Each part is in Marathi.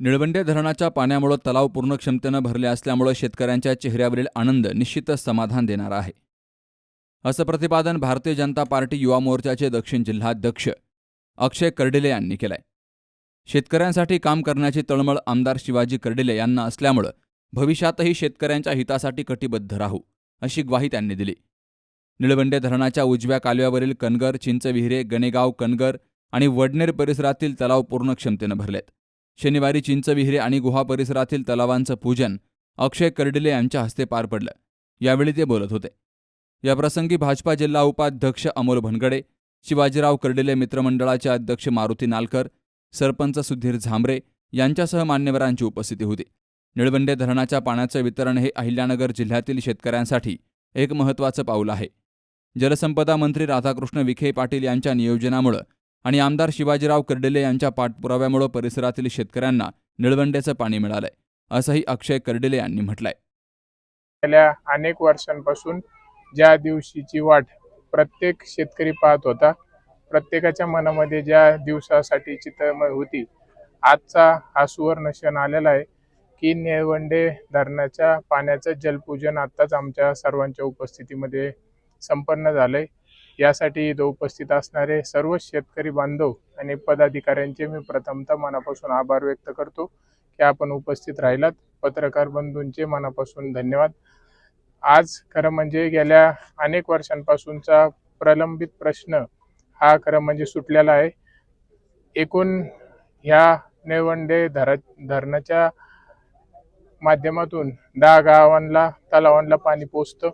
निळवंडे धरणाच्या पाण्यामुळे तलाव पूर्ण क्षमतेनं भरले असल्यामुळे शेतकऱ्यांच्या चेहऱ्यावरील आनंद निश्चितच समाधान देणार आहे. असं प्रतिपादन भारतीय जनता पार्टी युवा मोर्चाचे दक्षिण जिल्हाध्यक्ष अक्षय कर्डिले यांनी केलंय. शेतकऱ्यांसाठी काम करण्याची तळमळ आमदार शिवाजी कर्डिले यांना असल्यामुळं भविष्यातही शेतकऱ्यांच्या हितासाठी कटिबद्ध राहू अशी ग्वाही त्यांनी दिली. निळवंडे धरणाच्या उजव्या कालव्यावरील कनगर चिंचविहिरे गणेगाव कनगर आणि वडनेर परिसरातील तलाव पूर्ण क्षमतेनं भरलेत. शनिवारी चिंचविहिरे आणि गुहा परिसरातील तलावांचं पूजन अक्षय कर्डिले यांच्या हस्ते पार पडलं. यावेळी ते बोलत होते. याप्रसंगी भाजपा जिल्हा उपाध्यक्ष अमोल भनगडे शिवाजीराव कर्डिले मित्रमंडळाचे अध्यक्ष मारुती नालकर सरपंच सुधीर झांबरे यांच्यासह मान्यवरांची उपस्थिती होती. निळवंडे धरणाच्या पाण्याचं वितरण हे अहिल्यानगर जिल्ह्यातील शेतकऱ्यांसाठी एक महत्त्वाचं पाऊल आहे. जलसंपदा मंत्री राधाकृष्ण विखे पाटील यांच्या नियोजनामुळं आणि आमदार शिवाजीराव कर्डिले यांच्या पाठपुराव्यामुळं परिसरातील शेतकऱ्यांना निळवंड्याचं पाणी मिळालंय असंही अक्षय कर्डिले यांनी म्हटलंय. गेल्या अनेक वर्षांपासून ज्या दिवशीची वाट प्रत्येक शेतकरी पाहत होता प्रत्येकाच्या मनामध्ये ज्या दिवसासाठी चित्रमय होती आजचा हा सुवर्ण क्षण आलेला आहे की निळवंडे धरणाच्या पाण्याचं जलपूजन आत्ताच आमच्या सर्वांच्या उपस्थितीमध्ये संपन्न झालंय. यासाठी इथं उपस्थित असणारे सर्व शेतकरी बांधव आणि पदाधिकाऱ्यांचे मी प्रथमतः मनापासून आभार व्यक्त करतो की आपण उपस्थित राहिलात. पत्रकार बंधूंचे मनापासून धन्यवाद. आज खरं म्हणजे गेल्या अनेक वर्षांपासूनचा प्रलंबित प्रश्न हा खरं म्हणजे सुटलेला आहे. एकूण ह्या नेवंडे धर धरणाच्या माध्यमातून दहा गावांना तलावांना पाणी पोचतं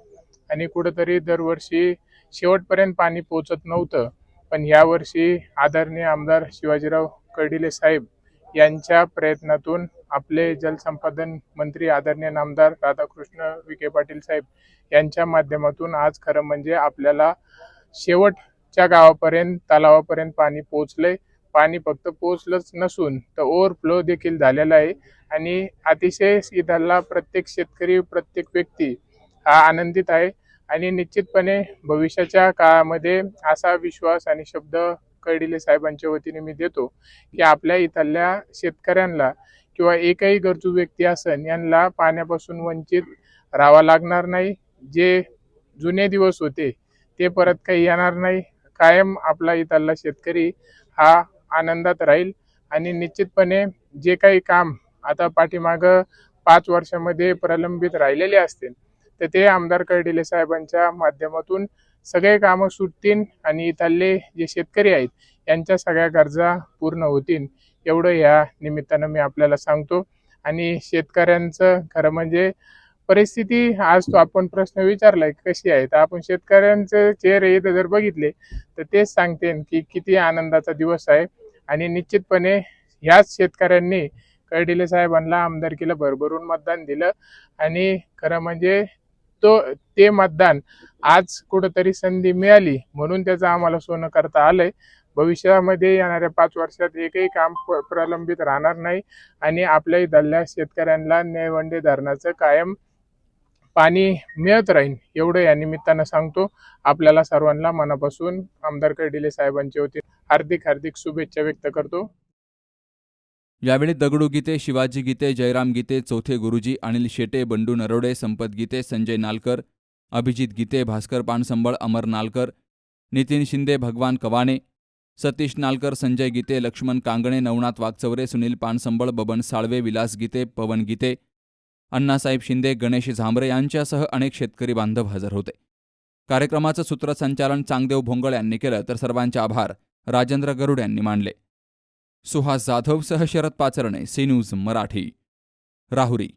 आणि कुठंतरी दरवर्षी शेवटपर्यंत पाणी पोचत नव्हतं. पण यावर्षी आदरणीय आमदार शिवाजीराव कर्डिले साहेब यांच्या प्रयत्नातून आपले जलसंपादन मंत्री आदरणीय नामदार राधाकृष्ण विखे पाटील साहेब यांच्या माध्यमातून आज खरं म्हणजे आपल्याला शेवटच्या गावापर्यंत तलावापर्यंत पाणी पोचलंय पाणी फक्त पोचलंच नसून तर ओव्हरफ्लो देखील झालेला आहे. आणि अतिशय इथला प्रत्येक शेतकरी प्रत्येक व्यक्ती हा आनंदित आहे. आणि निश्चितपणे भविष्याच्या काळामध्ये असा विश्वास आणि शब्द कर्डिले साहेबांच्या वतीने मी देतो की आपल्या इथल्या शेतकऱ्यांना किंवा एकही गरजू व्यक्ती असन यांना पाण्यापासून वंचित राहावा लागणार नाही. जे जुने दिवस होते ते परत काही येणार नाही. कायम आपला इथला शेतकरी हा आनंदात राहील आणि निश्चितपणे जे काही काम आता पाठीमागं पाच वर्षामध्ये प्रलंबित राहिलेले असतील तर ते आमदार कर्डिले साहेबांच्या माध्यमातून सगळे कामं सुटतील आणि इथले जे शेतकरी आहेत यांच्या सगळ्या गरजा पूर्ण होतील. एवढं या निमित्तानं मी आपल्याला सांगतो. आणि शेतकऱ्यांचं खरं म्हणजे परिस्थिती आज तो आपण प्रश्न विचारलाय कशी आहे? तर आपण शेतकऱ्यांचे चेहरे इथं जर बघितले तर तेच सांगते की किती आनंदाचा दिवस आहे. आणि निश्चितपणे ह्याच शेतकऱ्यांनी कर्डिले साहेबांना आमदारकीला भरभरून मतदान दिलं. आणि खरं म्हणजे तो ते मतदान आज कुठंतरी संधी मिळाली. म्हणून त्याचं आम्हाला सोनं करता आलंय. भविष्यामध्ये येणाऱ्या पाच वर्षात एकही काम प- प्रलंबित राहणार नाही. आणि आपल्या इथल्या शेतकऱ्यांना निळवंडे धरणाचं कायम पाणी मिळत राहील एवढं या निमित्तानं सांगतो. आपल्याला सर्वांना मनापासून आमदार कर्डिले साहेबांच्या वतीने हार्दिक हार्दिक शुभेच्छा व्यक्त करतो. यावेळी दगडू गीते शिवाजी गीते जयराम गीते चौथे गुरुजी अनिल शेटे बंडू नरोडे संपत गीते संजय नालकर अभिजित गीते भास्कर पानसंबळ अमर नालकर नितीन शिंदे भगवान कवाने सतीश नालकर संजय गीते लक्ष्मण कांगणे नवनाथ वागचौरे सुनील पानसंबळ बबन साळवे विलास गीते पवन गीते अण्णासाहेब शिंदे गणेश झांबरे यांच्यासह अनेक शेतकरी बांधव हजर होते. कार्यक्रमाचं सूत्रसंचालन चांगदेव भोंगळ यांनी केलं तर सर्वांचे आभार. राजेंद्र गरुड यांनी मानले सुहास जाधव सह Sharad Pacharne C news Marathi. Rahuri.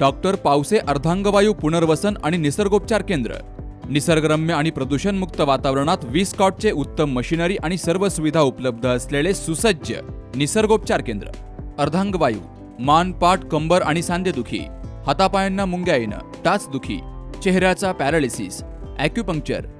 Doctor Pawase अर्धांगवायू पुनर्वसन आणि निसर्गोपचार केंद्र. निसर्गरम्य आणि प्रदूषणमुक्त वातावरणात वीस कॉटचे उत्तम मशिनरी आणि सर्व सुविधा उपलब्ध असलेले सुसज्ज निसर्गोपचार केंद्र. अर्धांगवायू मान पाठ कंबर आणि सांधेदुखी हातापायांना मुंग्या येणं टाचदुखी चेहऱ्याचा पॅरालिसिस ॲक्युपंक्चर